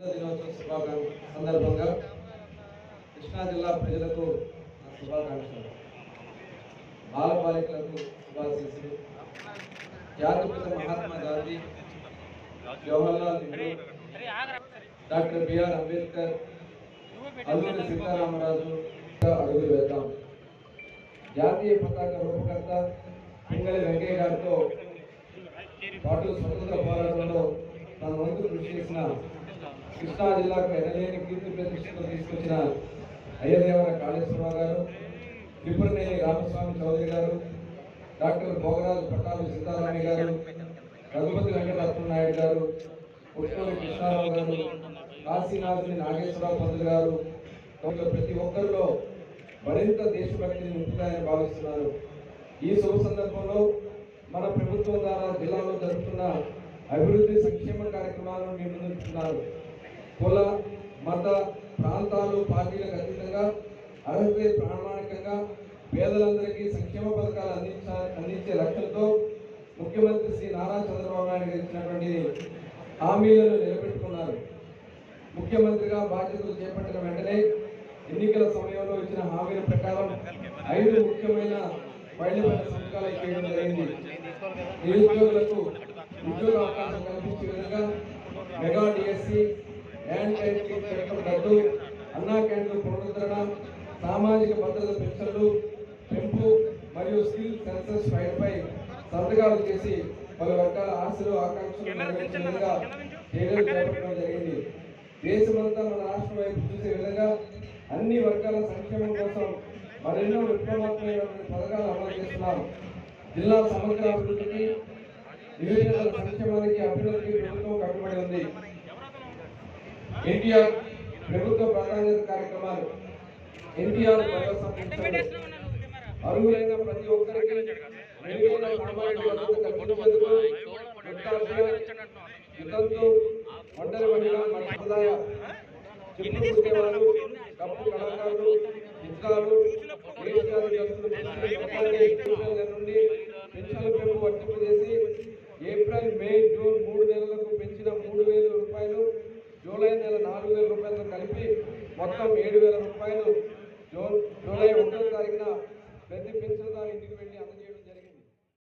దినోత్సవ సందర్భంగా కృష్ణా జిల్లా ప్రజలకు శుభాకాంక్షలు. బాలబాలికలకు శుభాశీస్సులు జాతిపిత Mahatma Gandhi Jawaharlal Nehru doctor B R Ambedkar Alluri Sitaramaraju అడుగులు వేద్దాం. జాతీయ పతాక రూపకర్త పింగళి వెంకయ్య గారితో పాటు స్వతంత్ర పోరాటంలో తన వంతు కృషి చేసిన కృష్ణా జిల్లాకు ఎనలేని కీర్తి ప్రతిష్టలు తీసుకొచ్చిన అయ్యదేవర కాళేశ్వరరావు గారు తిప్పనేని రామస్వామి చౌదరి గారు డాక్టర్ భోగరాజు పట్టాలు సీతారామయ్య గారు రఘుపతి వెంకటరత్న నాయుడు గారు పుట్టూరి కృష్ణారావు గారు కాశీనాథుని నాగేశ్వరరావు పంతులు గారు ప్రతి ఒక్కరిలో మరింత దేశభక్తిని నింపుతాయని భావిస్తున్నారు. ఈ శుభ సందర్భంలో మన ప్రభుత్వం ద్వారా జిల్లాలో జరుగుతున్న అభివృద్ధి సంక్షేమ కార్యక్రమాలను మీ ముందుంటున్నారు కుల మత ప్రాంతాలు పార్టీలకు అతీతంగా అర్హత ప్రాణ పేదలందరికీ సంక్షేమ పథకాలు అందించా అందించే లక్ష్యంతో ముఖ్యమంత్రి శ్రీ నారా చంద్రబాబు నాయుడు గారు ఇచ్చినటువంటి హామీలను నిలబెట్టుకున్నారు. ముఖ్యమంత్రిగా బాధ్యతలు చేపట్టిన వెంటనే ఎన్నికల సమయంలో ఇచ్చిన హామీల ప్రకారం ఐదు ముఖ్యమైన ఫైళ్ళపైన సంతకాలు చేయడం జరిగింది. నిరుద్యోగులకు ఉద్యోగ అవకాశం కల్పించే విధంగా మెగా డిఎస్సి ల్యాండ్ టైటిల్ రద్దు అన్నా క్యాంటీన్ పునరుద్ధరణ సామాజిక భద్రత పెన్షన్లు పెంపు మరియు స్కిల్ సెన్సస్ ఫైల్పై సంతకాలు చేసి పలు వర్గాల ఆశలు ఆకాంక్షలు నెరవేర్చే విధంగా చర్యలు చేపట్టడం జరిగింది. దేశమంతా మన రాష్ట్రం వైపు చూసే విధంగా అన్ని వర్గాల సంక్షేమం కోసం మరెన్నో విప్లవాత్మకమైన పథకాలు అమలు చేస్తున్నాం. జిల్లా సమగ్ర అభివృద్ధికి నివేదికల సంక్షేమానికి అభివృద్ధికి ప్రభుత్వం కట్టుబడి ఉంది. ఎన్టీఆర్ ప్రభుత్వ ప్రాధాన్యత కార్యక్రమాలు ఎన్టీఆర్ అరువులైన ప్రతి ఒక్కరికి నుండి ఏప్రిల్ మే జూన్ మూడు నెలలకు పెంచిన మూడు వేల రూపాయలు జూలై నెల నాలుగు వేల రూపాయలతో కలిపి మొత్తం ఏడు వేల రూపాయలు